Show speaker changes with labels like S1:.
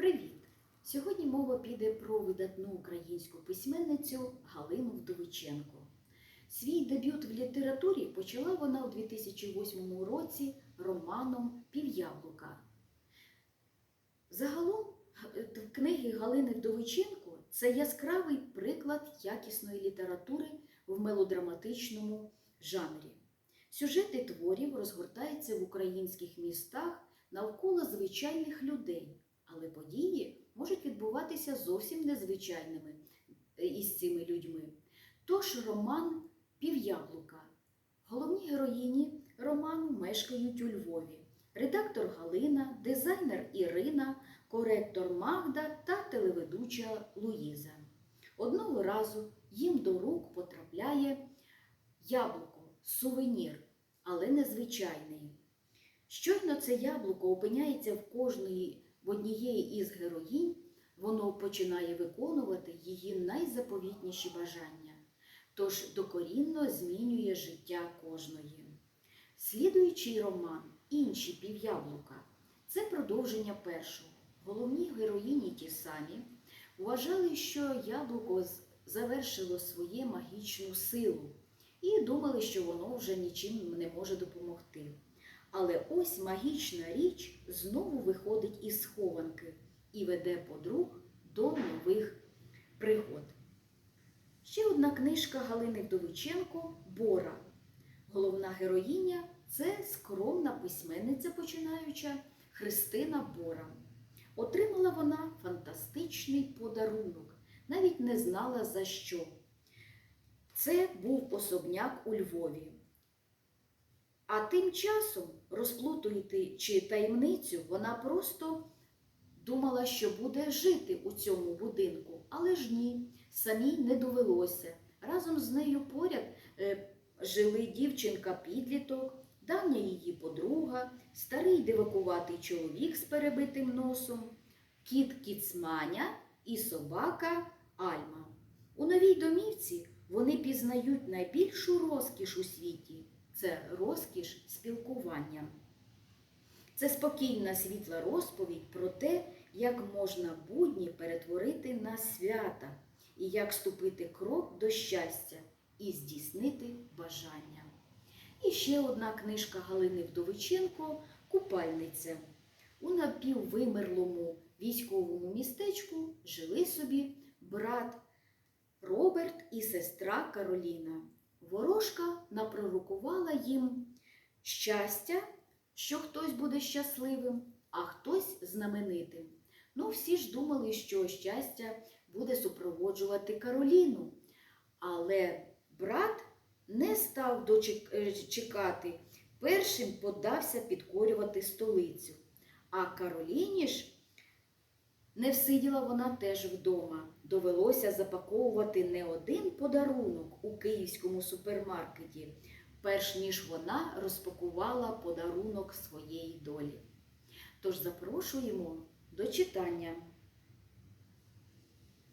S1: Привіт! Сьогодні мова піде про видатну українську письменницю Галину Вдовиченко. Свій дебют в літературі почала вона у 2008 році романом Пів'яблука. Загалом г- книги Галини Вдовиченко це яскравий приклад якісної літератури в мелодраматичному жанрі. Сюжети творів розгортаються в українських містах навколо звичайних людей, але події можуть відбуватися зовсім незвичайними е, із цими людьми. Тож роман Пів'яблука. Головні героїні роману мешкають у Львові. Редактор Галина, дизайнер Ірина, коректор Магда та телеведуча Луїза. Одного разу їм до рук потрапляє яблуко, сувенір, але незвичайний. Щойно це яблуко опиняється в кожної в однієї із героїнь, воно починає виконувати її найзаповітніші бажання, тож докорінно змінює життя кожної. Слідуючий роман Інші пів'яблука це продовження першого. Головні героїні ті самі вважали, що яблуко завершило своє магічну силу і думали, що воно вже нічим не може допомогти. Але ось магічна річ знову виходить із схованки і веде подруг до нових пригод. Ще одна книжка Галини Вдовиченко Бора. Головна героїня це скромна письменниця починаюча Христина Бора. Отримала вона фантастичний подарунок, навіть не знала за що. Це був особняк у Львові. А тим часом, розплутуючи таємницю, вона просто думала, що буде жити у цьому будинку, але ж ні, самій не довелося. Разом з нею поряд е, жили дівчинка-підліток, давня її подруга, старий дивакуватий чоловік з перебитим носом, кіт Кіцманя і собака Альма. У новій домівці вони пізнають найбільшу розкіш у світі це розкіш спілкування. Це спокійна світла розповідь про те, як можна будні перетворити на свята і як ступити крок до щастя і здійснити бажання. І ще одна книжка Галини Вдовиченко Купальниця. У напіввимерлому військовому містечку жили собі брат Роберт і сестра Кароліна. Ворожка напророкувала їм щастя, що хтось буде щасливим, а хтось знаменитим. Ну, всі ж думали, що щастя буде супроводжувати Кароліну. Але брат не став е, чекати, першим подався підкорювати столицю. А Кароліні ж не всиділа вона теж вдома. Довелося запаковувати не один подарунок у київському супермаркеті, перш ніж вона розпакувала подарунок своєї долі. Тож запрошуємо до читання.